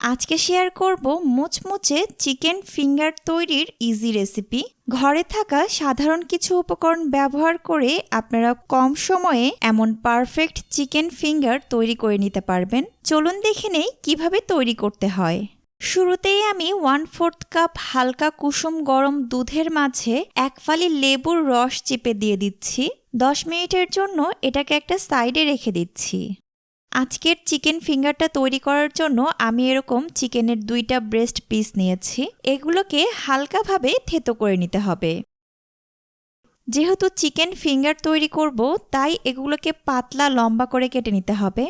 আজকে শেয়ার করব মুচমুচে চিকেন ফিঙ্গার তৈরির ইজি রেসিপি ঘরে থাকা সাধারণ কিছু উপকরণ ব্যবহার করে আপনারা কম সময়ে এমন পারফেক্ট চিকেন ফিঙ্গার তৈরি করে নিতে পারবেন। চলুন দেখে নেই কীভাবে তৈরি করতে হয়। শুরুতেই আমি ওয়ান ফোর্থ কাপ হালকা কুসুম গরম দুধের মাঝে এক ফালি লেবুর রস চেপে দিয়ে দিচ্ছি। দশ মিনিটের জন্য এটাকে একটা সাইডে রেখে দিচ্ছি। আজকের চিকেন ফিঙ্গারটা তৈরি করার জন্য আমি এরকম চিকেনের দুইটা ব্রেস্ট পিস নিয়েছি। এগুলোকে হালকাভাবে থেতো করে নিতে হবে। যেহেতু চিকেন ফিঙ্গার তৈরি করব, তাই এগুলোকে পাতলা লম্বা করে কেটে নিতে হবে।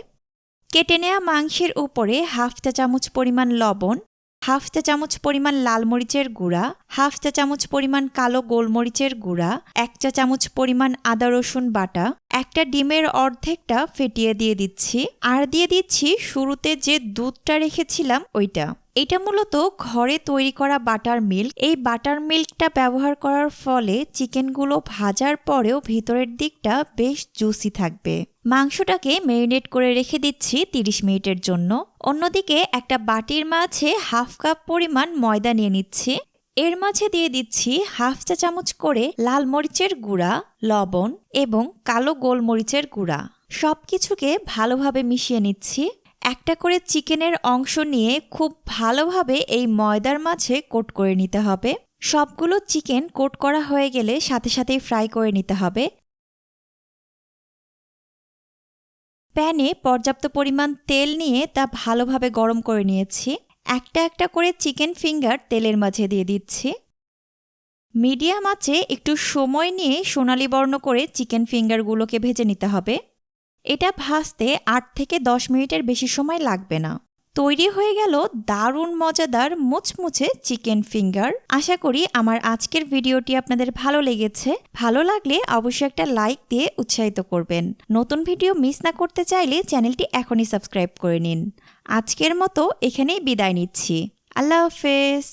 কেটে নেওয়া মাংসের উপরে হাফ চা চামচ পরিমাণ লবণ হাফ চা চামচ পরিমাণ লাল মরিচের গুঁড়া, হাফ চা চামচ পরিমাণ কালো গোলমরিচের গুঁড়া, এক চা চামচ পরিমাণ আদা রসুন বাটা, একটা ডিমের অর্ধেকটা ফেটিয়ে দিয়ে দিচ্ছি। আর দিয়ে দিচ্ছি শুরুতে যে দুধটা রেখেছিলাম, ওইটা। এটা মূলত ঘরে তৈরি করা বাটার মিল্ক। এই বাটার মিল্কটা ব্যবহার করার ফলে চিকেনগুলো ভাজার পরেও ভিতরের দিকটা বেশ জুসি থাকবে। মাংসটাকে মেরিনেট করে রেখে দিচ্ছি 30 মিনিটের জন্য। অন্যদিকে একটা বাটির মাঝে হাফ কাপ পরিমাণ ময়দা নিয়ে নিচ্ছি। এর মাঝে দিয়ে দিচ্ছি হাফ চা চামচ করে লাল মরিচের গুঁড়া, লবণ এবং কালো গোলমরিচের গুঁড়া। সব কিছুকে ভালোভাবে মিশিয়ে নিচ্ছি। একটা করে চিকেনের অংশ নিয়ে খুব ভালোভাবে এই ময়দার মাঝে কোট করে নিতে হবে। সবগুলো চিকেন কোট করা হয়ে গেলে সাথে সাথেই ফ্রাই করে নিতে হবে। প্যানে পর্যাপ্ত পরিমাণ তেল নিয়ে তা ভালোভাবে গরম করে নিয়েছি। একটা একটা করে চিকেন ফিঙ্গার তেলের মাঝে দিয়ে দিচ্ছি। মিডিয়াম আঁচে একটু সময় নিয়ে সোনালি বর্ণ করে চিকেন ফিঙ্গারগুলোকে ভেজে নিতে হবে। এটা ভাজতে আট থেকে দশ মিনিটের বেশি সময় লাগবে না। তৈরি হয়ে গেল দারুণ মজাদার মুচমুচে চিকেন ফিঙ্গার। আশা করি আমার আজকের ভিডিওটি আপনাদের ভালো লেগেছে। ভালো লাগলে অবশ্যই একটা লাইক দিয়ে উৎসাহিত করবেন। নতুন ভিডিও মিস না করতে চাইলে চ্যানেলটি এখনই সাবস্ক্রাইব করে নিন। আজকের মতো এখানেই বিদায় নিচ্ছি। আল্লাহ হাফেজ।